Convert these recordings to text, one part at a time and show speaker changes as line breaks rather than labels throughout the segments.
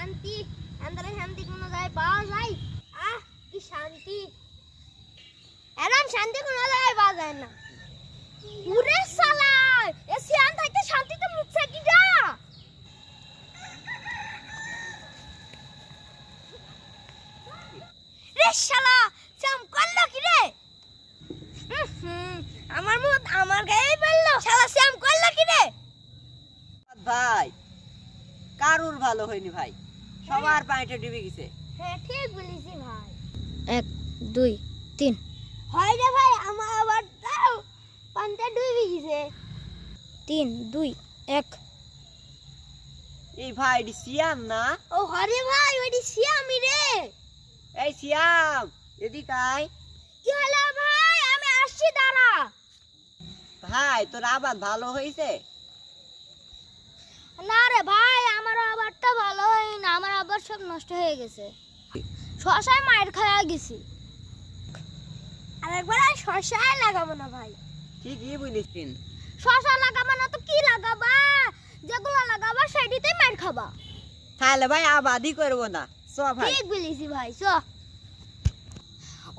শান্তি আন্দোলন শান্তি কোনো জায়গায় পাওয়া যায়? আহ, কি শান্তি? এরম শান্তি কোনো জায়গায় পাওয়া যায় না। উরে সালায় এ সিয়ান থাকতে শান্তি তো মুখছে কি যা। রে শালা, চাম করল কি রে? আমার মত আমার গায়েই পড়ল। শালা শ্যাম করল কি রে?
ভাই, কারুর ভালো হয়নি ভাই। সবার পানিতে ডুবে গেছে।
হ্যাঁ ঠিক বলেছি ভাই।
এক দুই তিন।
হয় রে ভাই আমার আবার পান্তা ডুবে গেছে।
তিন দুই এক।
এই ভাই এটি সিয়াম না?
ও হরে ভাই ওইটি রে।
এই সিয়াম এদিক আয়।
কি হলো ভাই? আমি আসছি দাঁড়া।
ভাই তোর আবার ভালো হয়েছে?
না রে ভাই সব নষ্ট হয়ে গেছে। শশায় মায়ের খাওয়া গেছি। আর একবার আর শশায় লাগাবো না ভাই। শশা লাগাবো না তো কি লাগাবা? যেগুলো লাগাবা সেটিতেই মার খাবা।
তাহলে ভাই আবাদি করব না। চ ভাই।
ঠিক বলেছি ভাই চ।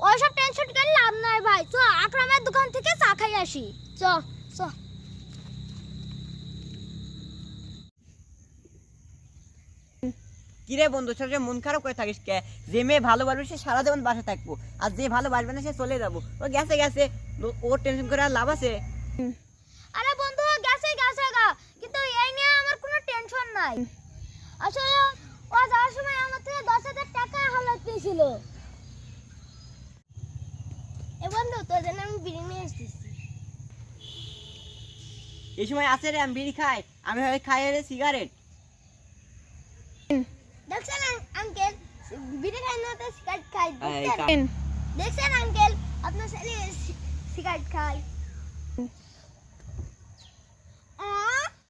ওইসব টেনশন করে লাভ নাই ভাই চ। আকরামের দোকান থেকে চা খাই আসি। চ চ।
কিরে বন্ধু ছোট মন খারাপ করে থাকিস কে? যে মেয়ে ভালোবাসবে সে সারা জীবন বাসা থাকব। আর যে ভালো ভালোবাসবে না সে চলে যাব। ও গেছে গেছে। ও- ওর টেনশন করে আর লাভ আছে?
আরে বন্ধু গেছে গেছে গা। কিন্তু এই নিয়ে আমার কোনো টেনশন নাই। আসলে ও যাওয়ার সময় আমার থেকে দশ হাজার টাকা হালাত পেয়েছিল এ বন্ধু তোর জন্য আমি বিরিয়ানি এসেছি
এই সময় আছে রে আমি বিড়ি খাই। আমি হয় খাই রে সিগারেট
বিড়ি খাই না তো সিগারেট খাই
এই
দেখছেন?
কা-
তিন
দেখছেন আঙ্কেল